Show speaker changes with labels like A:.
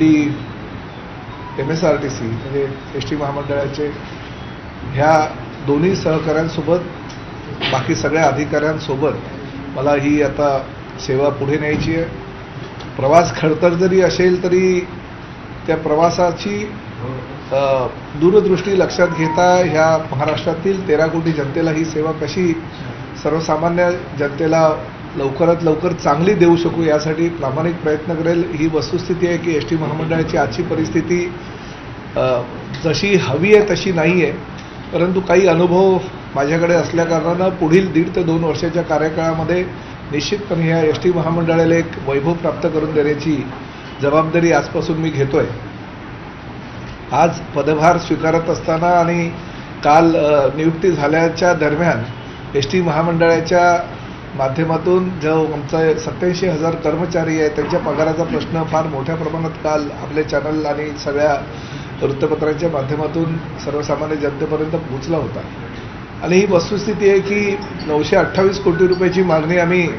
A: T M S R T C म्हणजे S T महामंडळाचे ह्या दोन्ही सहकाऱ्यांसोबत बाकी सगळ्या अधिकाऱ्यांसोबत मला ही आता सेवा पुढे न्यायची आहे. प्रवास खडतर जरी असेल तरी त्या प्रवासाची दूरदृष्टी लक्षात घेता ह्या महाराष्ट्रातील तेरा कोटी जनतेला ही सेवा कशी सर्वसामान्य जनतेला लवकरात लवकर चांगली देऊ शकू यासाठी प्रामाणिक प्रयत्न करेल. ही वस्तुस्थिती आहे की एस टी महामंडळाची आजची परिस्थिती जशी हवी आहे तशी नाही आहे परंतु काही अनुभव माझ्याकडे असल्याकारणानं पुढील दीड ते दोन वर्षाच्या कार्यकाळामध्ये निश्चितपणे ह्या एस टी महामंडळाला एक वैभव प्राप्त करून देण्याची जबाबदारी आजपासून मी घेतो आहे आज पदभार स्वीकारत असताना आणि काल नियुक्ती झाल्याच्या दरम्यान एस टी महामंडळाच्या माध्यमातून जो आमचा सत्याऐंशी हजार कर्मचारी आहे त्यांच्या पगाराचा प्रश्न फार मोठ्या प्रमाणात काल आपले चॅनल आणि सगळ्या वृत्तपत्रांच्या माध्यमातून सर्वसामान्य जनतेपर्यंत पोहोचला होता. आणि ही वस्तुस्थिती आहे की नऊशे अठ्ठावीस कोटी रुपयाची मागणी आम्ही